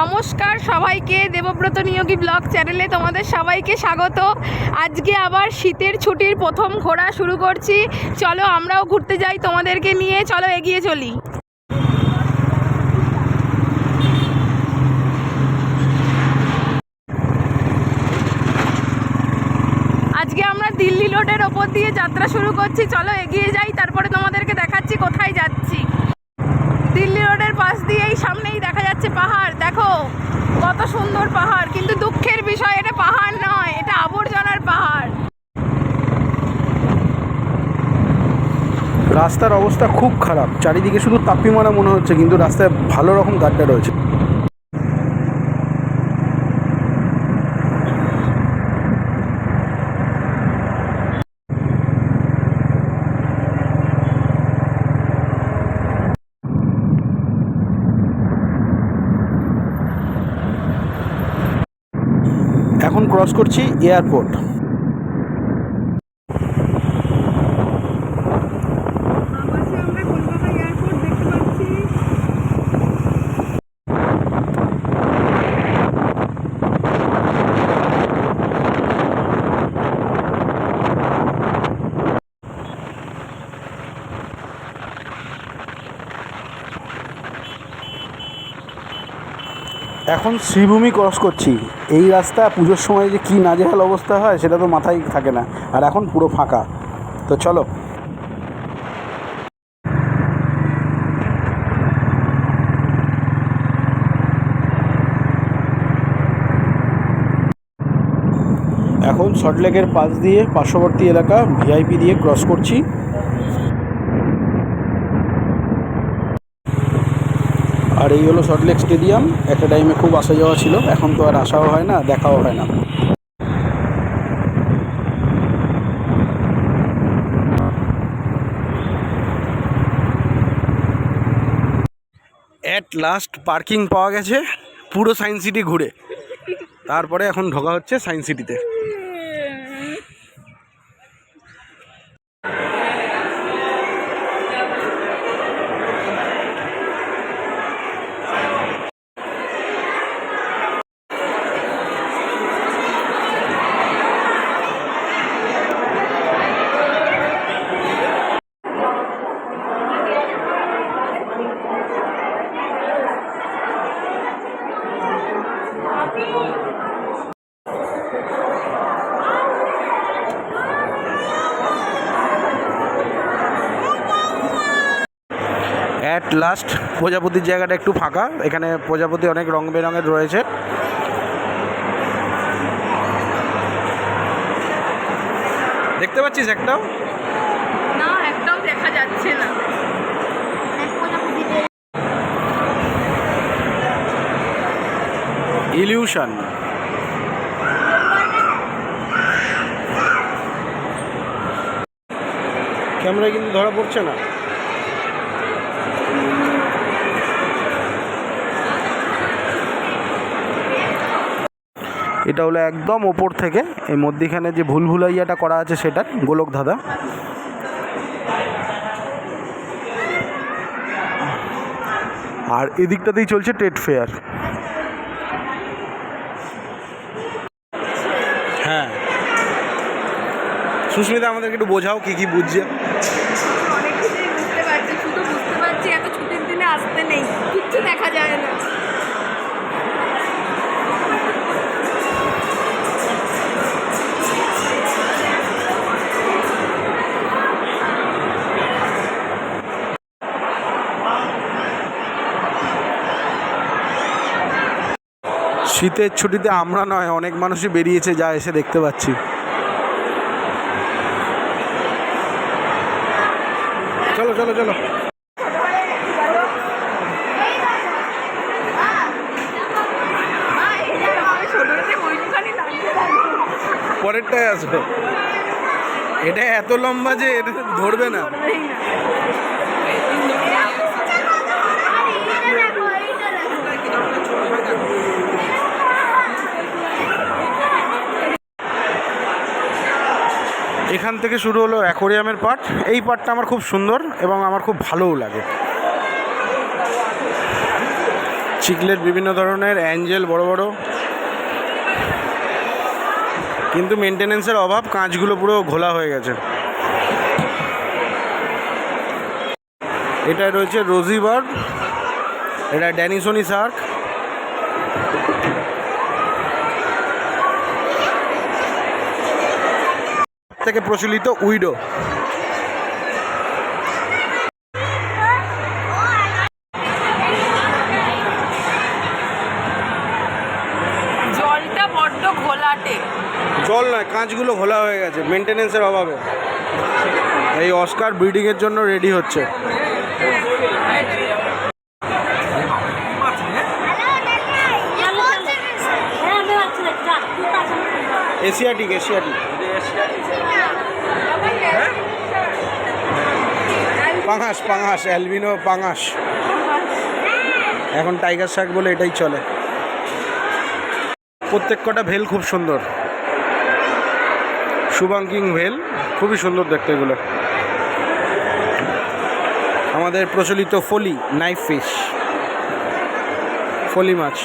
নমস্কার সবাইকে দেবব্রত নিয়োগী ব্লগ চ্যানেলে তোমাদের সবাইকে স্বাগত। আজকে আবার শীতের ছুটির প্রথম ঘোরা শুরু করছি। চলো আমরাও ঘুরতে যাই তোমাদেরকে নিয়ে, চলো এগিয়ে চলি। আজকে আমরা দিল্লি রোডের ওপর দিয়ে যাত্রা শুরু করছি। চলো এগিয়ে যাই, তারপরে তোমাদেরকে দেখাচ্ছি কোথায় যাচ্ছি। পাশ দিয়েই সামনেই দেখা যাচ্ছে পাহাড়। দেখো, কত সুন্দর পাহাড়। কিন্তু দুঃখের বিষয়, এটা পাহাড় নয়, এটা আবর্জনার পাহাড়। রাস্তার অবস্থা খুব খারাপ। চারিদিকে শুধু তাপ্পিমারা মনে হচ্ছে, কিন্তু রাস্তায় ভালো রকম গাড্ডা রয়েছে এখন ক্রস করছি এয়ারপোর্ট আমরা কলকাতা এয়ারপোর্ট দেখতে পাচ্ছি এখন শ্রীভূমি ক্রস করছি। এই রাস্তা পুজোর সময় যে কী নাজেহাল অবস্থা হয়, সেটা তো মাথায় থাকে না। আর এখন পুরো ফাঁকা। তো চলো। এখন সল্টলেকের পাশ দিয়ে পার্শ্ববর্তী এলাকা ভিআইপি দিয়ে ক্রস করছি। আর এই হলো সল্টলেক স্টেডিয়াম একটা টাইমে খুব আসা যাওয়া ছিল, এখন তো আর আসাও হয় না, দেখাও হয় না। অ্যাট লাস্ট পার্কিং পাওয়া গেছে, পুরো সায়েন্স সিটি ঘুরে। তারপরে এখন ঢোকা হচ্ছে সায়েন্স সিটিতে অ্যাট লাস্ট প্রজাপতির জায়গাটা একটু ফাঁকা। এখানে প্রজাপতি অনেক রং বেরঙের রয়েছে। দেখতে পাচ্ছিস একটাও? না একটাও দেখা যাচ্ছে না। ইলিউশন ক্যামেরা কিন্তু ধরা পড়ছে না। এটা হলো একদম ওপর থেকে। এই মধ্যিখানে যে ভুল ভুলাইয়াটা করা আছে সেটা, গোলক ধাঁধা। আর এদিকটাতেই চলছে টেট ফেয়ার হ্যাঁ। সুস্মিতা, আমাদেরকে একটু বোঝাও কি কি বুঝছে। শীতের ছুটিতে আমরা নয়, অনেক মানুষই বেরিয়েছে, যা এসে দেখতে পাচ্ছি। চলো চলো চলো। পরেরটায় আসবে এটা এত লম্বা যে এটা ধরবে না। এখান থেকে শুরু হলো অ্যাকোরিয়ামের পার্ট এই পার্টটা আমার খুব সুন্দর এবং আমার খুব ভালোও লাগে। চিকলেট বিভিন্ন ধরনের, অ্যাঞ্জেল বড় বড়। কিন্তু মেনটেনেন্সের অভাব, কাঁচগুলো পুরো ঘোলা হয়ে গেছে। এটা রয়েছে রোজি বার্ড। এটা ড্যানিসনি শার্ক। থেকে প্রচলিত উইডো। জলটা বড্ড ঘোলাটে। জল নয় কাঁচগুলো ঘোলা হয়ে গেছে মেনটেনেন্সের অভাবে। এই অস্কার ব্রিডিংয়ের জন্য রেডি হচ্ছে। এশিয়াটিক এশিয়াটিক পাঙাশ পাঙাশ, অ্যালবিনো পাঙাশ। এখন টাইগার শাক বলে এটাই চলে। প্রত্যেক কটা ভেল খুব সুন্দর। শুভাঙ্কিং ভেল, খুবই সুন্দর দেখতে এগুলো। আমাদের প্রচলিত ফলি নাইফ ফিশ ফলি মাছ।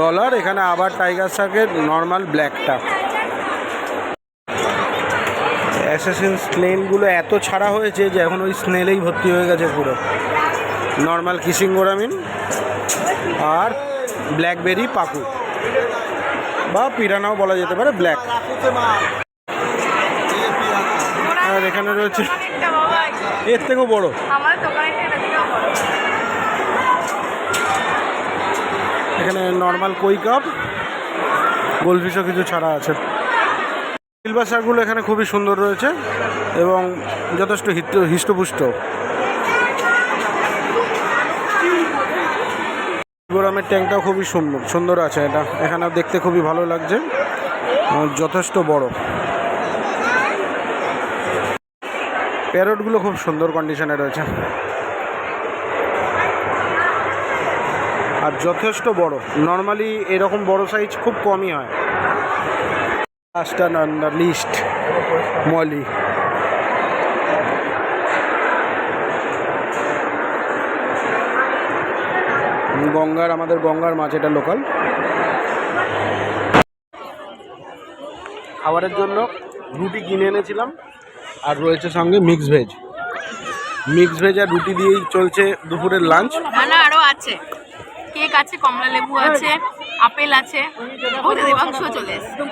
ডলার এখানে আবার টাইগার শাকের নর্মাল ব্ল্যাকটা অ্যাসাসিন স্নেলগুলো এত ছাড়া হয়েছে যে এখন ওই স্নেলেই ভর্তি হয়ে গেছে পুরো। নর্মাল কিসিং গোরামিন আর ব্ল্যাকবেরি পাকু বা পিরানাও বলা যেতে পারে ব্ল্যাক আর এখানে রয়েছে এর থেকেও বড়। এখানে নর্মাল কই কাপ গোলফিশও কিছু ছাড়া আছে। শাকগুলো এখানে খুবই সুন্দর রয়েছে এবং যথেষ্ট হৃষ্টপুষ্ট। গোরামের ট্যাঙ্কটাও খুবই সুন্দর সুন্দর আছে এটা। এখানে দেখতে খুবই ভালো লাগছে। যথেষ্ট বড়। প্যারটগুলো খুব সুন্দর কন্ডিশনে রয়েছে। আর যথেষ্ট বড়। নর্মালি এরকম বড় সাইজ খুব কমই হয়। লাস্ট অন দ্য লিস্ট মলি গঙ্গার, আমাদের গঙ্গার মাছ, এটা লোকাল খাবারের জন্য রুটি কিনে এনেছিলাম, আর রয়েছে সঙ্গে মিক্স ভেজ মিক্স ভেজ আর রুটি দিয়েই চলছে দুপুরের লাঞ্চ না না আরও আছে। কেক আছে, কমলা লেবু আছে। আপেল আছে। ওই দেবাংশ চলে এসছে।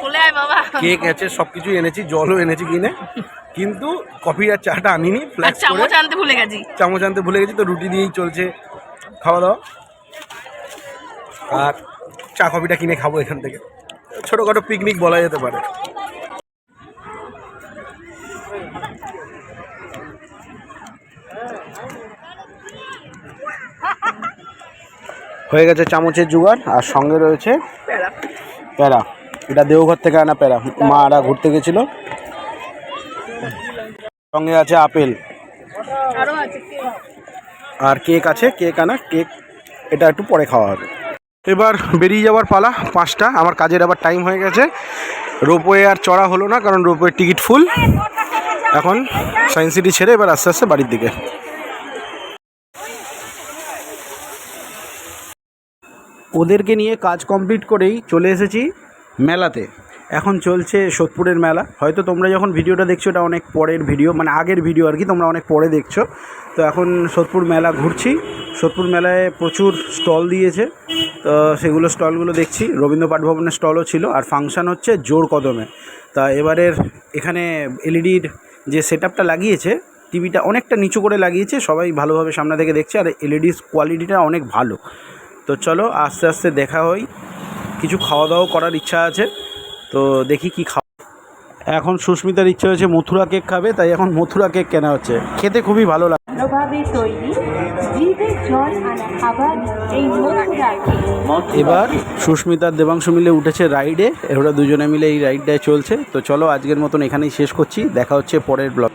চলে আয় বাবা। কেক আছে সব এনেছি জলও এনেছি কিনে। কিন্তু কফি আর চাটা আনিনি ফ্ল্যাক্স চামচ আনতে ভুলে গেছি। চামচ আনতে ভুলে গেছি তো রুটি দিয়েই চলছে। খাওয়া দাওয়া। আর চা কফিটা কিনে খাব এখান থেকে। ছোটোখাটো পিকনিক বলা যেতে পারে। হয়ে গেছে চামচের জোগাড় আর সঙ্গে রয়েছে প্যারা এটা দেওঘর থেকে আনা প্যারা মারা ঘুরতে গেছিল। সঙ্গে আছে আপেল। আর কেক আছে কেক আনা কেক এটা একটু পরে খাওয়া হবে। এবার বেরিয়ে যাওয়ার পালা পাঁচটা। আমার কাজের আবার টাইম হয়ে গেছে। রোপওয়ে আর চড়া হলো না কারণ রোপওয়ের টিকিট ফুল এখন সায়েন্স সিটি ছেড়ে এবার আস্তে আস্তে বাড়ির দিকে। ওদেরকে নিয়ে কাজ কমপ্লিট করেই চলে এসেছি মেলাতে। এখন চলছে সোদপুরের মেলা। হয়তো তোমরা যখন ভিডিওটা দেখছ, এটা অনেক পরের ভিডিও মানে আগের ভিডিও আর কি, তোমরা অনেক পরে দেখছ। তো এখন সোদপুর মেলা ঘুরছি। সোদপুর মেলায় প্রচুর স্টল দিয়েছে। তো সেগুলো স্টলগুলো দেখছি। রবীন্দ্র পাঠ ভবনের স্টলও ছিল, আর ফাংশান হচ্ছে জোর কদমে। তা এবারের এখানে এলইডির যে সেট লাগিয়েছে, টিভিটা অনেকটা নিচু করে লাগিয়েছে, সবাই ভালোভাবে সামনে থেকে দেখছে, আর এলইডির কোয়ালিটিটা অনেক ভালো। তো চলো আস্তে আস্তে দেখা হই। কিছু খাওয়া দাওয়া করার ইচ্ছা আছে। তো দেখি কি খাওয়া এখন সুস্মিতার ইচ্ছা হয়েছে মথুরা কেক খাবে তাই এখন মথুরা কেক কেনা হচ্ছে। খেতে খুবই ভালো লাগে এবার সুস্মিতার দেবাংশু মিলে উঠেছে রাইডে। ওরা দুজনে মিলে এই রাইডটায় চলছে। তো চলো আজকের মতন এখানেই শেষ করছি। দেখা হচ্ছে পরের ব্লগ।